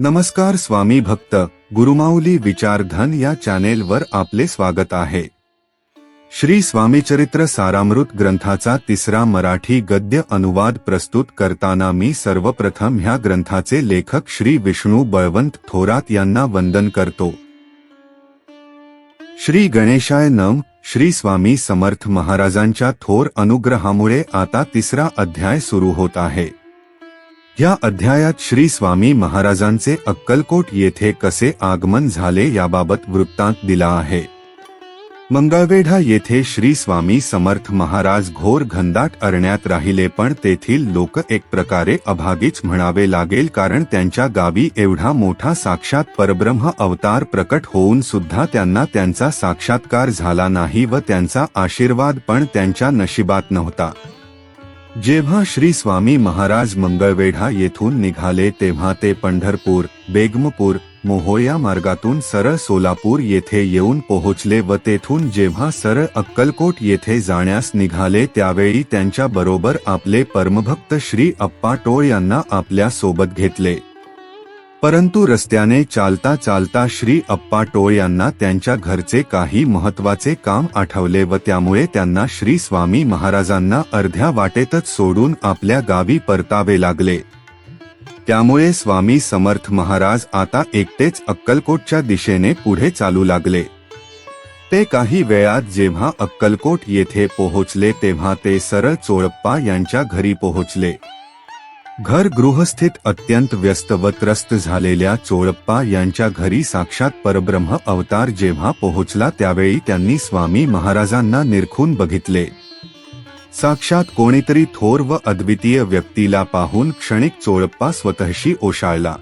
नमस्कार स्वामी भक्त गुरुमाऊली विचारधन या चॅनेलवर आपले स्वागत आहे. श्री स्वामीचरित्र सारामृत ग्रंथाचा तिसरा मराठी गद्य अनुवाद प्रस्तुत करताना मी सर्वप्रथम ह्या ग्रंथाचे लेखक श्री विष्णू बळवंत थोरात यांना वंदन करतो. श्री गणेशाय नम श्री स्वामी समर्थ महाराजांच्या थोर अनुग्रहामुळे आता तिसरा अध्याय सुरू होत आहे. या अध्यायात श्री स्वामी महाराजांचे अक्कलकोट येथे कसे आगमन झाले याबाबत वृत्तांत दिला आहे. मंगळवेढा येथे श्री स्वामी समर्थ महाराज घोर घनदाट अरण्यात राहिले पण तेथील लोक एक प्रकारे अभागीच म्हणावे लागेल कारण त्यांच्या गावी एवढा मोठा साक्षात परब्रह्म अवतार प्रकट होऊन सुद्धा त्यांना त्यांचा साक्षात्कार झाला नाही व त्यांचा आशीर्वाद पण त्यांच्या नशिबात नव्हता. जेव्हा श्री स्वामी महाराज मंगळवेढा येथून निघाले तेव्हा ते पंढरपूर बेगमपूर मोहोया मार्गातून सरळ सोलापूर येथे येऊन पोहोचले व तेथून जेव्हा सरळ अक्कलकोट येथे जाण्यास निघाले त्यावेळी त्यांच्या बरोबर आपले परमभक्त श्री अप्पा टोळ यांना आपल्यासोबत घेतले. परंतु रस्त्याने चालता चालता श्री अप्पा टोळ यांना त्यांच्या घरचे काही महत्त्वाचे काम आठवले व त्यामुळे त्यांना श्री स्वामी महाराजांना अर्ध्या वाटेतच सोडून आपल्या गावी परतावे लागले. त्यामुळे स्वामी समर्थ महाराज आता एकटेच अक्कलकोटच्या दिशेने पुढे चालू लागले. ते काही वेळात जेव्हा अक्कलकोट येथे पोहोचले तेव्हा ते सरळ चोळप्पा यांच्या घरी पोहोचले. घर गृहस्थित अत्यंत व्यस्त व त्रस्त झालेल्या चोळप्पा यांच्या घरी साक्षात परब्रह्म अवतार जेव्हा पोहोचला त्यावेळी त्यांनी स्वामी महाराजांना निरखून बघितले. साक्षात कोणीतरी थोर व अद्वितीय व्यक्तीला पाहून क्षणिक चोळप्पा स्वतःशी ओशाळला.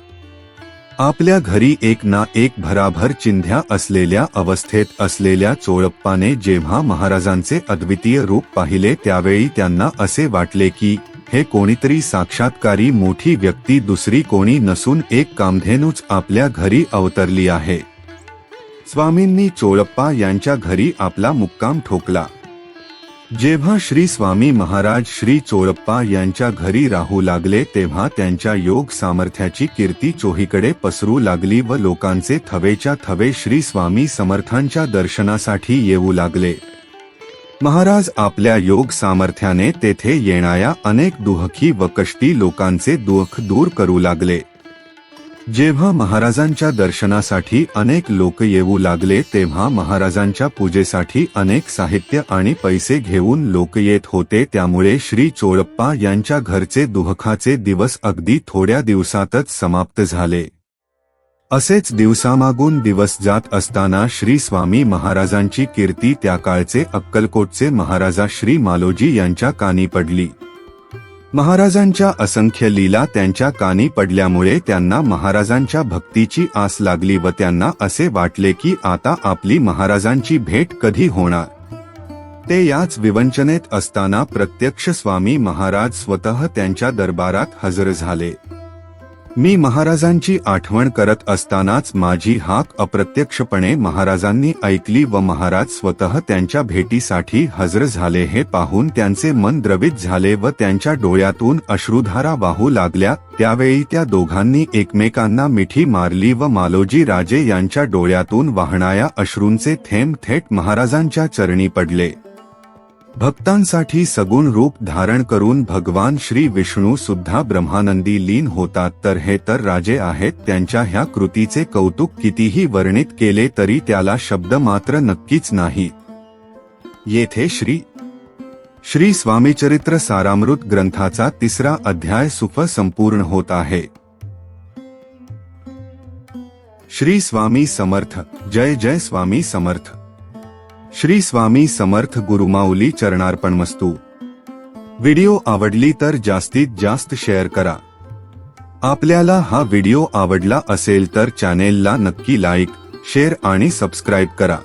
आपल्या घरी एक ना एक भराभर चिंध्या असलेल्या अवस्थेत असलेल्या चोळप्पाने जेव्हा महाराजांचे अद्वितीय रूप पाहिले त्यावेळी त्यांना असे वाटले की हे कोणीतरी साक्षात्कारी मोठी व्यक्ती दुसरी कोणी नसून एक कामधेनूच आपल्या घरी अवतरली आहे. स्वामींनी चोळप्पा यांच्या घरी आपला मुक्काम ठोकला. जेव्हा श्री स्वामी महाराज श्री चोळप्पा यांच्या घरी राहू लागले तेव्हा त्यांच्या योग सामर्थ्याची कीर्ती चोहीकडे पसरू लागली व लोकांचे थवेच्या थवे श्री स्वामी समर्थांच्या दर्शनासाठी येऊ लागले. महाराज आपल्या योग सामर्थ्याने तेथे येणाऱ्या अनेक दुःखी व कष्टी लोकांचे दुःख दूर करू लागले. जेव्हा महाराजांच्या दर्शनासाठी अनेक लोक येऊ लागले तेव्हा महाराजांच्या पूजेसाठी अनेक साहित्य आणि पैसे घेऊन लोक येत होते. त्यामुळे श्री चोळप्पा यांच्या घरचे दुःखाचे दिवस अगदी थोड्या दिवसातच समाप्त झाले. असेच दिवसामागून दिवस जात असताना श्री स्वामी महाराजांची कीर्ती त्या काळचे अक्कलकोटचे महाराजा श्री मालोजी यांच्या कानी पडली. महाराजांच्या असंख्य लीला त्यांच्या कानी पडल्यामुळे त्यांना महाराजांच्या भक्तीची आस लागली व त्यांना असे वाटले की आता आपली महाराजांची भेट कधी होणार? ते याच विवंचनेत असताना प्रत्यक्ष स्वामी महाराज स्वतः त्यांच्या दरबारात हजर झाले. मी महाराजांची आठवण करत असतानाच माझी हाक अप्रत्यक्षपणे महाराजांनी ऐकली व महाराज स्वतः त्यांच्या भेटीसाठी हजर झाले हे पाहून त्यांचे मन द्रवित झाले व त्यांच्या डोळ्यातून अश्रुधारा वाहू लागल्या. त्यावेळी त्या दोघांनी एकमेकांना मिठी मारली व मालोजी राजे यांच्या डोळ्यातून वाहणाऱ्या अश्रूंचे थेंब थेट महाराजांच्या चरणी पडले. भक्तांसाठी सगुण रूप धारण करून भगवान श्री विष्णू सुद्धा ब्रह्मानंदी लीन होतात. तर हे तर राजे आहेत त्यांच्या ह्या कृतीचे कौतुक कितीही वर्णित केले तरी त्याला शब्द मात्र नक्कीच नाही. येथे श्री श्री स्वामीचरित्र सारामृत ग्रंथाचा तिसरा अध्याय सुफ संपूर्ण होत आहे. श्री स्वामी समर्थ जय जय स्वामी समर्थ. श्री स्वामी समर्थ गुरुमाऊली चरणार्पणमस्तू. व्हिडिओ आवडली तर जास्तीत जास्त शेअर करा. आपल्याला हा व्हिडिओ आवडला असेल तर चॅनेलला नक्की लाईक शेअर आणि सबस्क्राईब करा.